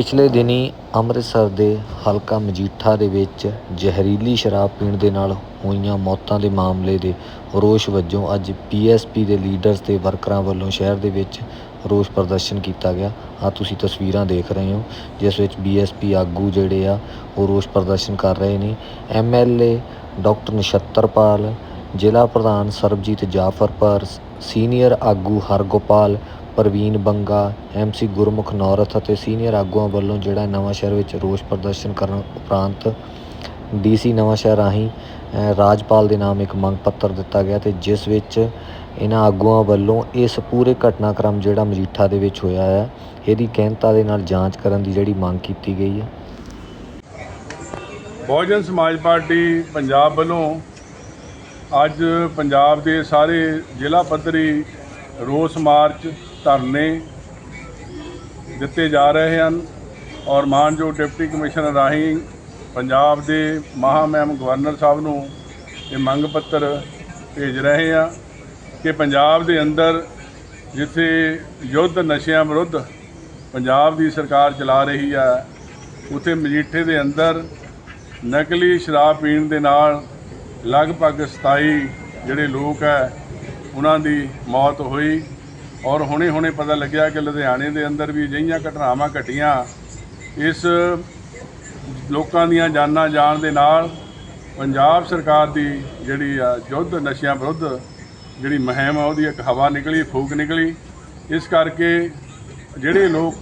ਪਿਛਲੇ ਦਿਨੀਂ ਅੰਮ੍ਰਿਤਸਰ ਦੇ ਹਲਕਾ ਮਜੀਠਾ ਦੇ ਵਿੱਚ ਜ਼ਹਿਰੀਲੀ ਸ਼ਰਾਬ ਪੀਣ ਦੇ ਨਾਲ ਹੋਈਆਂ ਮੌਤਾਂ ਦੇ ਮਾਮਲੇ ਦੇ ਰੋਸ ਵਜੋਂ ਅੱਜ ਪੀਐਸਪੀ ਦੇ ਲੀਡਰਸ ਤੇ ਵਰਕਰਾਂ ਵੱਲੋਂ ਸ਼ਹਿਰ ਦੇ ਵਿੱਚ ਰੋਸ ਪ੍ਰਦਰਸ਼ਨ ਕੀਤਾ ਗਿਆ। ਆ ਤੁਸੀਂ ਤਸਵੀਰਾਂ ਦੇਖ ਰਹੇ ਹੋ, ਜਿਸ ਵਿੱਚ ਬੀਐਸਪੀ ਆਗੂ ਜਿਹੜੇ ਆ, ਉਹ ਰੋਸ ਪ੍ਰਦਰਸ਼ਨ ਕਰ ਰਹੇ ਨੇ। ਐਮਐਲਏ ਡਾਕਟਰ ਨਛੱਤਰਪਾਲ, ਜ਼ਿਲ੍ਹਾ ਪ੍ਰਧਾਨ ਸਰਬਜੀਤ ਜਾਫਰਪੁਰ ਸੀਨੀਅਰ ਆਗੂ ਹਰਗੋਪਾਲ ਪ੍ਰਵੀਨ ਬੰਗਾ ਐਮਸੀ ਗੁਰਮੁਖ ਨੌਰਥ ਅਤੇ ਸੀਨੀਅਰ ਆਗੂਆਂ ਵੱਲੋਂ ਜਿਹੜਾ ਨਵਾਂਸ਼ਹਿਰ ਵਿੱਚ ਰੋਸ ਪ੍ਰਦਰਸ਼ਨ ਕਰਨ ਉਪਰੰਤ ਡੀਸੀ ਨਵਾਂ ਸ਼ਹਿਰ ਰਾਹੀਂ ਰਾਜਪਾਲ ਦੇ ਨਾਮ ਇੱਕ ਮੰਗ ਪੱਤਰ ਦਿੱਤਾ ਗਿਆ ਤੇ ਜਿਸ ਵਿੱਚ ਇਹਨਾਂ ਆਗੂਆਂ ਵੱਲੋਂ ਇਸ ਪੂਰੇ ਘਟਨਾਕ੍ਰਮ ਜਿਹੜਾ ਮਜੀਠਾ ਦੇ ਵਿੱਚ ਹੋਇਆ ਹੈ, ਇਹਦੀ ਗਹਿਨਤਾ ਦੇ ਨਾਲ ਜਾਂਚ ਕਰਨ ਦੀ ਜਿਹੜੀ ਮੰਗ ਕੀਤੀ ਗਈ ਹੈ। ਬਹੁਜਨ ਸਮਾਜ ਪਾਰਟੀ ਪੰਜਾਬ ਵੱਲੋਂ ਅੱਜ ਪੰਜਾਬ ਦੇ ਸਾਰੇ ਜ਼ਿਲ੍ਹਾ ਪੱਧਰੀ ਰੋਸ ਮਾਰਚ ਧਰਨੇ ਦਿੱਤੇ ਜਾ ਰਹੇ ਹਨ ਔਰ ਮਾਨਯੋਗ ਡਿਪਟੀ ਕਮਿਸ਼ਨਰ ਰਾਹੀਂ ਪੰਜਾਬ ਦੇ ਮਹਾਮਹਿਮ ਗਵਰਨਰ ਸਾਹਿਬ ਨੂੰ ਇਹ ਮੰਗ ਪੱਤਰ ਭੇਜ ਰਹੇ ਆ ਕਿ ਪੰਜਾਬ ਦੇ ਅੰਦਰ ਜਿੱਥੇ ਯੁੱਧ ਨਸ਼ਿਆਂ ਵਿਰੁੱਧ ਪੰਜਾਬ ਦੀ ਸਰਕਾਰ ਚਲਾ ਰਹੀ ਹੈ, ਉਥੇ ਮਜੀਠੇ ਦੇ ਅੰਦਰ ਨਕਲੀ ਸ਼ਰਾਬ ਪੀਣ ਦੇ ਨਾਲ ਲਗਭਗ 27 ਜਿਹੜੇ ਲੋਕ ਹੈ, ਉਹਨਾਂ ਦੀ ਮੌਤ ਹੋਈ। ਔਰ ਹੁਣੇ ਹੁਣੇ ਪਤਾ ਲੱਗਿਆ ਕਿ ਲੁਧਿਆਣੇ ਦੇ ਅੰਦਰ ਵੀ ਅਜਿਹੀਆਂ ਘਟਨਾਵਾਂ ਘਟੀਆਂ। ਇਸ ਲੋਕਾਂ ਦੀਆਂ ਜਾਨਾਂ ਜਾਣ ਦੇ ਨਾਲ ਪੰਜਾਬ ਸਰਕਾਰ ਦੀ ਜਿਹੜੀ ਆ ਯੁੱਧ ਨਸ਼ਿਆਂ ਵਿਰੁੱਧ ਜਿਹੜੀ ਮੁਹਿੰਮ ਆ, ਉਹਦੀ ਇੱਕ ਹਵਾ ਨਿਕਲੀ, ਫੂਕ ਨਿਕਲੀ। ਇਸ ਕਰਕੇ ਜਿਹੜੇ ਲੋਕ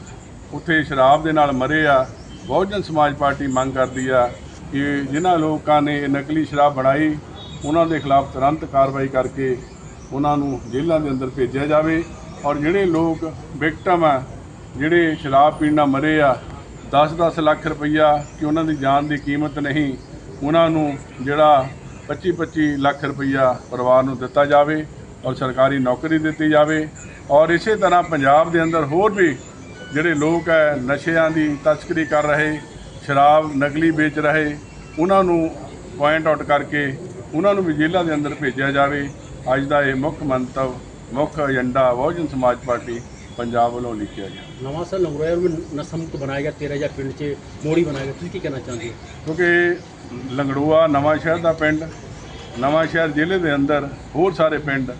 ਉੱਥੇ ਸ਼ਰਾਬ ਦੇ ਨਾਲ ਮਰੇ ਆ, ਬਹੁਜਨ ਸਮਾਜ ਪਾਰਟੀ ਮੰਗ ਕਰਦੀ ਆ ਕਿ ਜਿਨ੍ਹਾਂ ਲੋਕਾਂ ਨੇ ਇਹ ਨਕਲੀ ਸ਼ਰਾਬ ਬਣਾਈ, ਉਹਨਾਂ ਦੇ ਖਿਲਾਫ ਤੁਰੰਤ ਕਾਰਵਾਈ ਕਰਕੇ ਉਹਨਾਂ ਨੂੰ ਜੇਲ੍ਹਾਂ ਦੇ ਅੰਦਰ ਭੇਜਿਆ ਜਾਵੇ। ਔਰ ਜਿਹੜੇ ਲੋਕ ਵਿਕਟਮ ਆ, ਜਿਹੜੇ ਸ਼ਰਾਬ ਪੀਣ ਨਾਲ ਮਰੇ ਆ 10-10 ਲੱਖ ਰੁਪਈਆ ਕਿ ਉਹਨਾਂ ਦੀ ਜਾਨ ਦੀ ਕੀਮਤ ਨਹੀਂ, ਉਹਨਾਂ ਨੂੰ ਜਿਹੜਾ 25-25 ਲੱਖ ਰੁਪਈਆ ਪਰਿਵਾਰ ਨੂੰ ਦਿੱਤਾ ਜਾਵੇ ਔਰ ਸਰਕਾਰੀ ਨੌਕਰੀ ਦਿੱਤੀ ਜਾਵੇ। ਔਰ ਇਸੇ ਤਰ੍ਹਾਂ ਪੰਜਾਬ ਦੇ ਅੰਦਰ ਹੋਰ ਵੀ ਜਿਹੜੇ ਲੋਕ ਹੈ ਨਸ਼ਿਆਂ ਦੀ ਤਸਕਰੀ ਕਰ ਰਹੇ, ਸ਼ਰਾਬ ਨਕਲੀ ਵੇਚ ਰਹੇ, ਉਹਨਾਂ ਨੂੰ ਪੁਆਇੰਟ ਆਊਟ ਕਰਕੇ ਉਹਨਾਂ ਨੂੰ ਵੀ ਜੇਲ੍ਹਾਂ ਦੇ ਅੰਦਰ ਭੇਜਿਆ ਜਾਵੇ। ਅੱਜ ਦਾ ਇਹ ਮੁੱਖ ਮੰਤਵ ਮੁੱਖ ਏਜੰਡਾ ਬਹੁਜਨ ਸਮਾਜ ਪਾਰਟੀ ਪੰਜਾਬ ਵੱਲੋਂ ਲਿਖਿਆ ਗਿਆ। ਨਵਾਂ ਸਾਲ ਲੰਗੜੋਇਆ ਨੂੰ ਨਸ਼ਾ ਮੁਕਤ ਬਣਾਇਆ ਗਿਆ 13000 ਪਿੰਡ 'ਚ ਮੋੜੀ ਬਣਾਇਆ ਗਿਆ। ਤੁਸੀਂ ਕੀ ਕਹਿਣਾ ਚਾਹੁੰਦੇ ਹੋ ਕਿਉਂਕਿ ਲੰਗੜੂਆ ਨਵਾਂ ਸ਼ਹਿਰ ਦਾ ਪਿੰਡ ਨਵਾਂ ਸ਼ਹਿਰ ਜ਼ਿਲ੍ਹੇ ਦੇ ਅੰਦਰ ਹੋਰ ਸਾਰੇ ਪਿੰਡ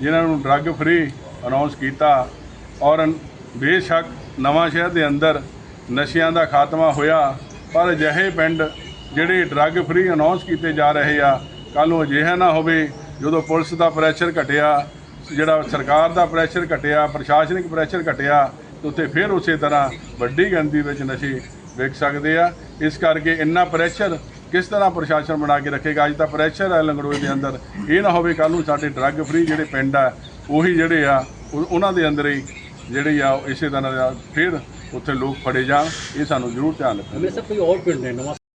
ਜਿਨ੍ਹਾਂ ਨੂੰ ਡਰੱਗ ਫ੍ਰੀ ਅਨਾਉਂਸ ਕੀਤਾ ਔਰ ਬੇਸ਼ੱਕ ਨਵਾਂ ਸ਼ਹਿਰ ਦੇ ਅੰਦਰ ਨਸ਼ਿਆਂ ਦਾ ਖਾਤਮਾ ਹੋਇਆ ਪਰ ਅਜਿਹੇ ਪਿੰਡ ਜਿਹੜੇ ਡਰੱਗ ਫ੍ਰੀ ਅਨਾਉਂਸ ਕੀਤੇ ਜਾ ਰਹੇ ਆ ਕੱਲ੍ਹ ਨੂੰ ਅਜਿਹਾ ਨਾ ਹੋਵੇ ਜਦੋਂ ਪੁਲਿਸ ਦਾ ਪ੍ਰੈਸ਼ਰ ਘਟਿਆ ਜਿਹੜਾ ਸਰਕਾਰ ਦਾ ਪ੍ਰੈਸ਼ਰ ਘਟਿਆ, ਪ੍ਰਸ਼ਾਸਨਿਕ ਪ੍ਰੈਸ਼ਰ ਘਟਿਆ, ਤੇ ਉੱਥੇ ਫਿਰ ਉਸੇ ਤਰ੍ਹਾਂ ਵੱਡੀ ਗਿਣਤੀ ਵਿੱਚ ਨਸ਼ੇ ਵਿਕ ਸਕਦੇ ਆ। ਇਸ ਕਰਕੇ ਇੰਨਾ ਪ੍ਰੈਸ਼ਰ ਕਿਸ ਤਰ੍ਹਾਂ ਪ੍ਰਸ਼ਾਸਨ ਬਣਾ ਕੇ ਰੱਖੇਗਾ? ਅੱਜ ਤਾਂ ਪ੍ਰੈਸ਼ਰ ਹੈ ਲੰਗੜੋਏ ਦੇ ਅੰਦਰ। ਇਹ ਨਾ ਹੋਵੇ ਕੱਲ ਨੂੰ ਸਾਡੇ ਡਰੱਗ ਫ੍ਰੀ ਜਿਹੜੇ ਪਿੰਡ ਆ, ਉਹੀ ਜਿਹੜੇ ਆ, ਉਹ- ਉਹਨਾਂ ਦੇ ਅੰਦਰ ਹੀ ਜਿਹੜੀ ਆ ਉਹ ਇਸੇ ਤਰ੍ਹਾਂ ਦਾ ਫਿਰ ਉੱਥੇ ਲੋਕ ਫੜੇ ਜਾਣ। ਇਹ ਸਾਨੂੰ ਜ਼ਰੂਰ ਧਿਆਨ ਰੱਖਣਾ ਮੇਰੇ ਕੋਈ ਹੋਰ ਪਿੰਡ ਨੇ?